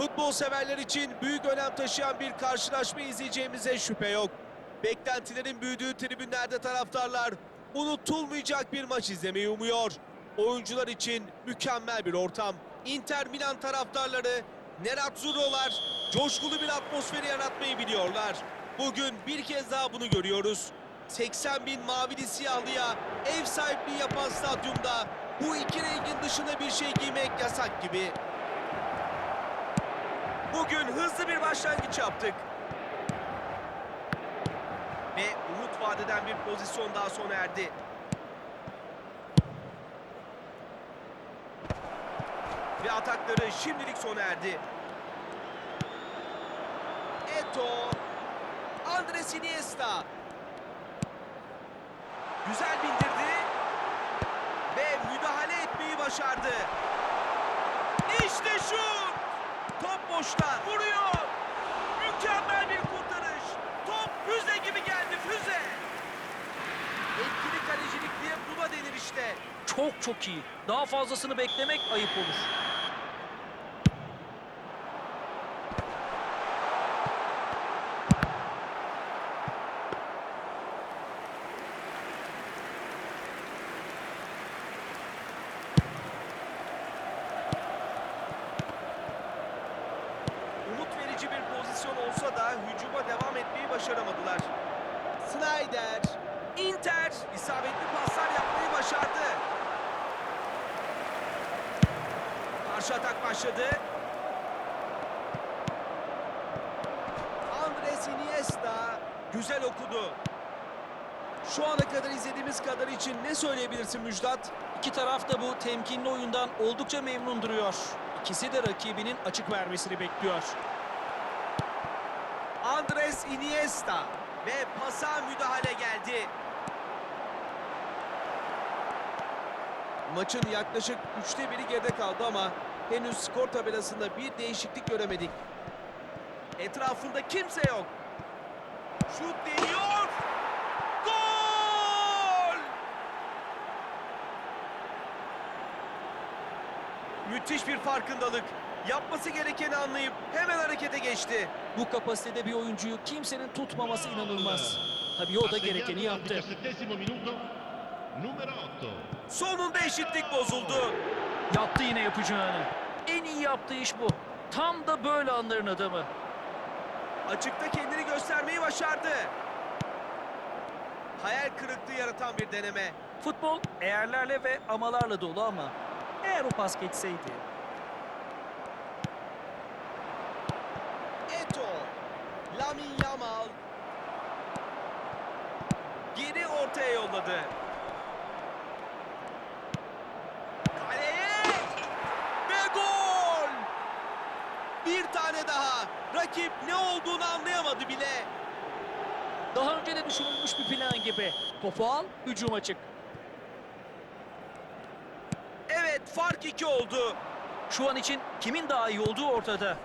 Futbol severler için büyük önem taşıyan bir karşılaşma izleyeceğimize şüphe yok. Beklentilerin büyüdüğü tribünlerde taraftarlar unutulmayacak bir maç izlemeyi umuyor. Oyuncular için mükemmel bir ortam. Inter Milan taraftarları Nerazzurro'lar coşkulu bir atmosferi yaratmayı biliyorlar. Bugün bir kez daha bunu görüyoruz. 80 bin mavili siyahlıya ev sahipliği yapan stadyumda bu iki rengin dışında bir şey giymek yasak gibi. Bugün hızlı bir başlangıç yaptık. Ve umut vadeden bir pozisyon daha sona erdi. Ve atakları şimdilik sona erdi. Eto. Andres Iniesta. Güzel bindirdi. Ve müdahale etmeyi başardı. İşte şut. Boşta. Vuruyor. Mükemmel bir kurtarış. Top füze gibi geldi füze. Etkili kalecilik diye buna denir işte. Çok çok iyi. Daha fazlasını beklemek ayıp olur. Umut verici bir pozisyon olsa da hücuma devam etmeyi başaramadılar. Snyder, Inter isabetli paslar yapmayı başardı. Karşı atak başladı. Andres Iniesta güzel okudu. Şu ana kadar izlediğimiz kadar için ne söyleyebilirsin Müjdat? İki taraf da bu temkinli oyundan oldukça memnun duruyor. İkisi de rakibinin açık vermesini bekliyor. Andres Iniesta ve pasa müdahale geldi. Maçın yaklaşık üçte biri geride kaldı ama henüz skor tabelasında bir değişiklik göremedik. Etrafında kimse yok. Şut deniyor. Gol! Müthiş bir farkındalık. Yapması gerekeni anlayıp hemen harekete geçti. Bu kapasitede bir oyuncuyu kimsenin tutmaması inanılmaz. Tabii o da gerekeni yaptı. 17 minuto, numero 8. Sonunda eşitlik bozuldu. Yaptı yine yapacağını. En iyi yaptığı iş bu. Tam da böyle anların adamı. Açıkta kendini göstermeyi başardı. Hayal kırıklığı yaratan bir deneme. Futbol eğerlerle ve amalarla dolu ama eğer o pas geçseydi. Eto. Lamin Yamal. Geri ortaya yolladı. Kaleye. Ve gol. Bir tane daha. Rakip ne olduğunu anlayamadı bile. Daha önce de düşünülmüş bir plan gibi. Topu al, hücuma çık. Evet fark iki oldu. Şu an için kimin daha iyi olduğu ortada.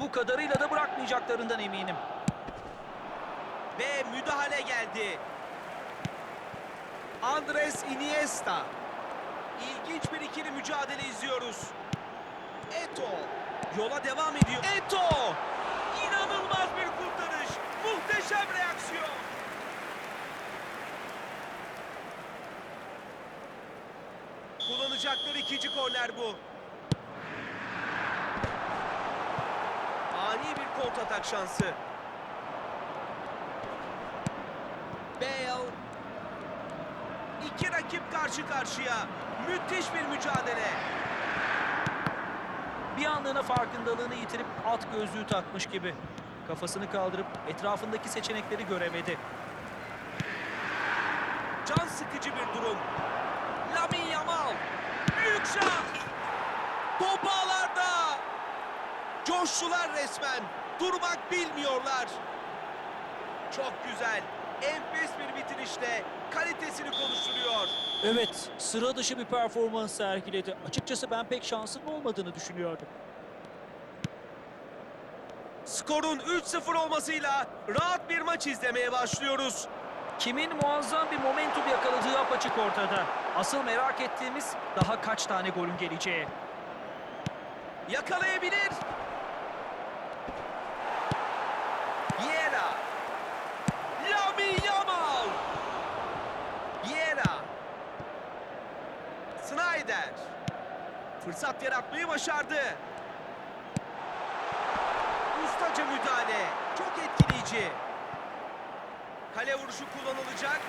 Bu kadarıyla da bırakmayacaklarından eminim. Ve müdahale geldi. Andres Iniesta. İlginç bir ikili mücadele izliyoruz. Eto. Yola devam ediyor. Eto. İnanılmaz bir kurtarış. Muhteşem reaksiyon. Kullanacakları ikinci korner bu. Ani bir kontratak şansı. Bale. İki rakip karşı karşıya. Müthiş bir mücadele. Bir anlığına farkındalığını yitirip at gözlüğü takmış gibi. Kafasını kaldırıp etrafındaki seçenekleri göremedi. Can sıkıcı bir durum. Lamin Şans. Top ağlarda. Coştular resmen. Durmak bilmiyorlar. Çok güzel. Enfes bir bitirişle kalitesini konuşturuyor. Evet, sıra dışı bir performans sergiledi. Açıkçası ben pek şansının olmadığını düşünüyordum. Skorun 3-0 olmasıyla rahat bir maç izlemeye başlıyoruz. Kimin muazzam bir momentum yakaladığı apaçık ortada. Asıl merak ettiğimiz daha kaç tane golün geleceği. Yakalayabilir. Yera. Lamin Yamal. Yera. Snyder. Fırsat yaratmayı başardı. Ustaca müdahale. Çok etkileyici. Kale vuruşu kullanılacak.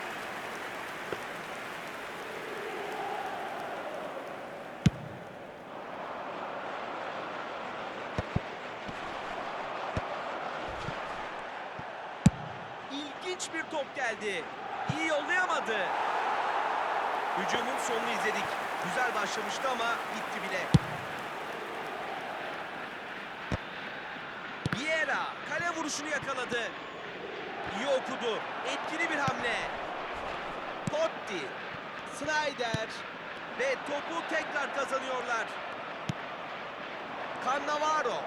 Geldi. İyi yollayamadı. Hücumun sonunu izledik. Güzel başlamıştı ama bitti bile. Vieira kale vuruşunu yakaladı. İyi okudu. Etkili bir hamle. Totti, Snyder ve topu tekrar kazanıyorlar. Cannavaro.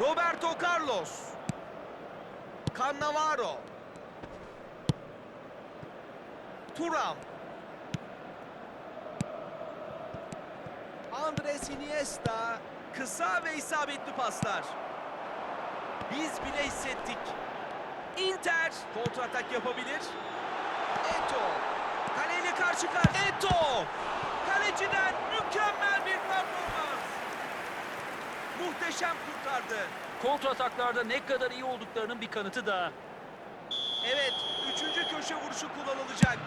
Roberto Carlos. Cannavaro. Turam. Andres Iniesta kısa ve isabetli paslar. Biz bile hissettik. Inter kontratak yapabilir. Eto. Kaleyle karşı karşıya. Eto. Kaleciden mükemmel bir performans. Muhteşem kurtardı. Kontrataklarda ne kadar iyi olduklarının bir kanıtı daha. Evet, üçüncü köşe vuruşu kullanılacak.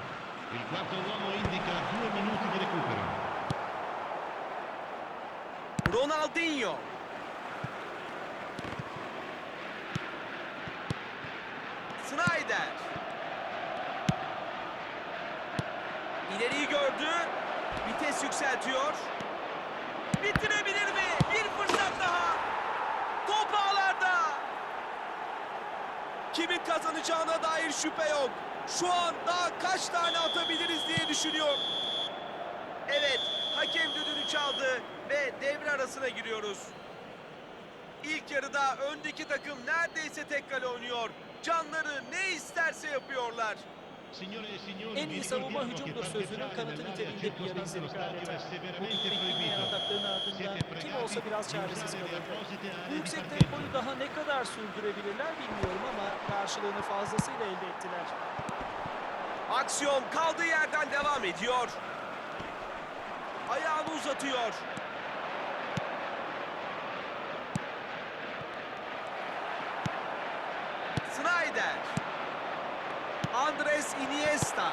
Il quarto uomo indica due minuti di recupero. Ronaldinho. Snyder. İleriyi gördü. Vites yükseltiyor. Bitirebilir mi? Bir fırsat daha. Top ağlarda. Kimin kazanacağına dair şüphe yok. Şu an daha kaç tane atabiliriz diye düşünüyor. Evet, hakem düdüğünü çaldı ve devre arasına giriyoruz. İlk yarıda öndeki takım neredeyse tek kale oynuyor. Canları ne isterse yapıyorlar. Signore e signori, En iyi savunma hücumdur sözünün kanıtı niteliğinde bir lo izledik adeta. Bu bitmeyen atakların ardından kim olsa biraz çaresiz kalırdı. Bu yüksek tempoyu daha ne kadar sürdürebilirler bilmiyorum ama karşılığını fazlasıyla elde ettiler. Aksiyon kaldığı yerden devam ediyor. Ayağını uzatıyor. Snyder. Andres Iniesta.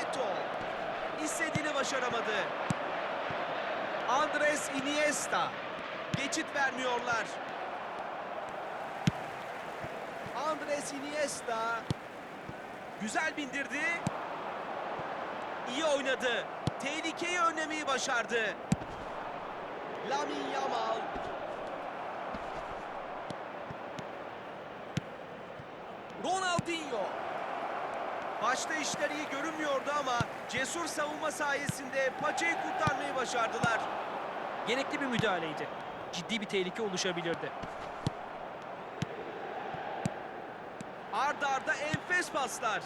Eto. İstediğini başaramadı. Andres Iniesta. Geçit vermiyorlar. Andres Iniesta güzel bindirdi. İyi oynadı. Tehlikeyi önlemeyi başardı. Lamin Yamal. Ronaldinho. Başta işler iyi görünmüyordu ama cesur savunma sayesinde paçayı kurtarmayı başardılar. Gerekli bir müdahaleydi. Ciddi bir tehlike oluşabilirdi. Arda arda enfes paslar.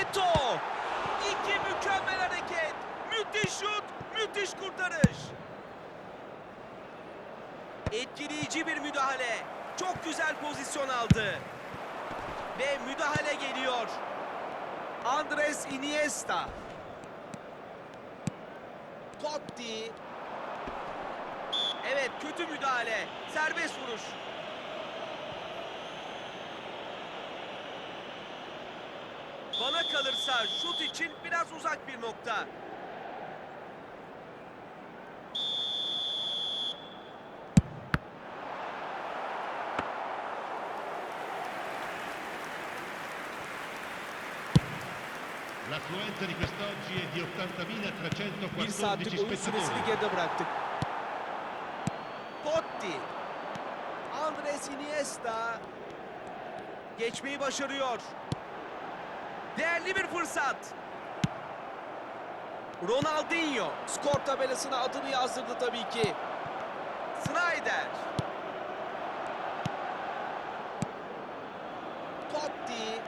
Eto! İki mükemmel hareket. Müthiş şut, müthiş kurtarış. Etkileyici bir müdahale. Çok güzel pozisyon aldı. Ve müdahale geliyor. Andres Iniesta. Totti. Evet kötü müdahale. Serbest vuruş. Bana kalırsa şut için biraz uzak bir nokta. L'affluenza di quest'oggi è di Bir saatlik 80.314 oyun süresini spettatori. geride bıraktık. Totti. Andres Iniesta. Geçmeyi başarıyor. Değerli bir fırsat. Ronaldinho skor tabelasına adını yazdırdı tabii ki. Snyder. Totti.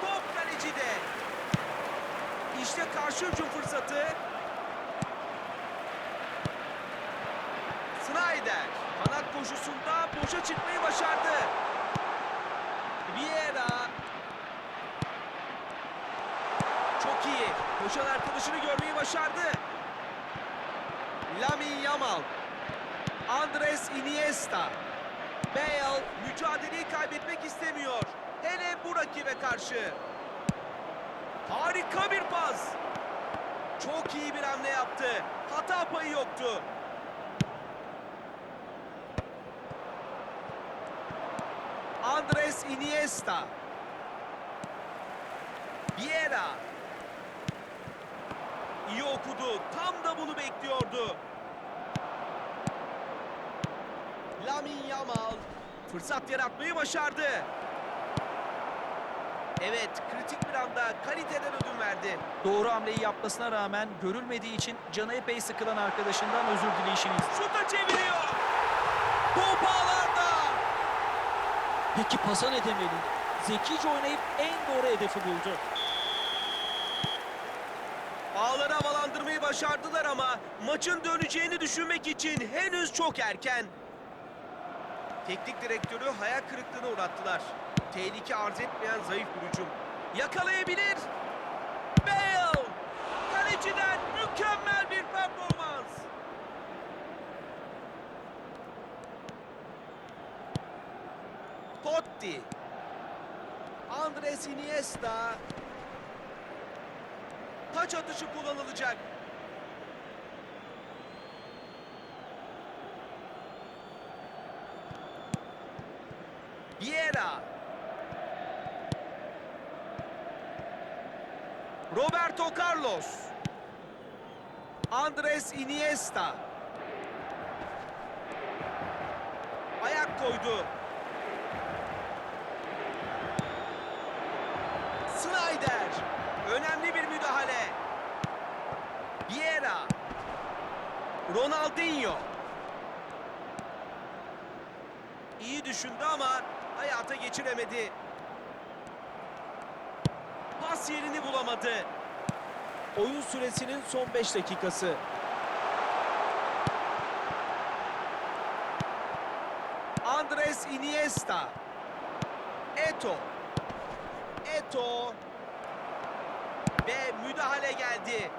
Top kalecide. İşte karşı hücum fırsatı. Snyder kanat koşusunda boşa çıkmayı başardı. Vieira çok iyi. Koşan arkadaşını görmeyi başardı. Lamin Yamal. Andres Iniesta. Bale mücadeleyi kaybetmek istemiyor. Hele bu rakibe karşı. Harika bir pas. Çok iyi bir hamle yaptı. Hata payı yoktu. Andres Iniesta. Vieira. İyi okudu. Tam da bunu bekliyordu. Lamin Yamal fırsat yaratmayı başardı. Evet, kritik bir anda kaliteden ödün verdi. Doğru hamleyi yapmasına rağmen görülmediği için canı epey sıkılan arkadaşından özür dileyişini. Şuta çeviriyor. Top ağlarda. Peki pasa ne demeli? Zekice oynayıp en doğru hedefi buldu. Ağları havalandırmayı başardılar ama maçın döneceğini düşünmek için henüz çok erken. Teknik direktörü hayal kırıklığına uğrattılar. Tehlike arz etmeyen zayıf bir hücum. Yakalayabilir. Bale! Kaleciden mükemmel bir performans. Totti. Andres Iniesta. Taç atışı kullanılacak. Vieira. Roberto Carlos. Andres Iniesta. Ayak koydu. Snyder. Önemli bir müdahale. Vieira. Ronaldinho. İyi düşündü ama hayata geçiremedi. Pas yerini bulamadı. Oyun süresinin son 5 dakikası. Andres Iniesta. Eto. Eto. Ve müdahale geldi.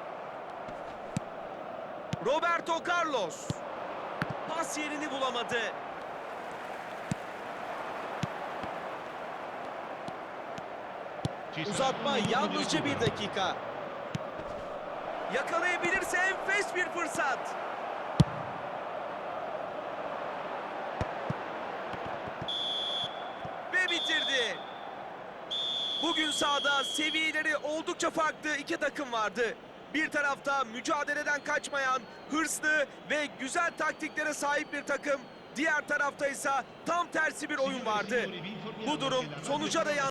Roberto Carlos. Pas yerini bulamadı. Uzatma yalnızca bir dakika. Yakalayabilirse enfes bir fırsat. Ve bitirdi. Bugün sahada seviyeleri oldukça farklı iki takım vardı. Bir tarafta mücadeleden kaçmayan, hırslı ve güzel taktiklere sahip bir takım. Diğer tarafta ise tam tersi bir oyun vardı. Bu durum sonuca da yansıdı.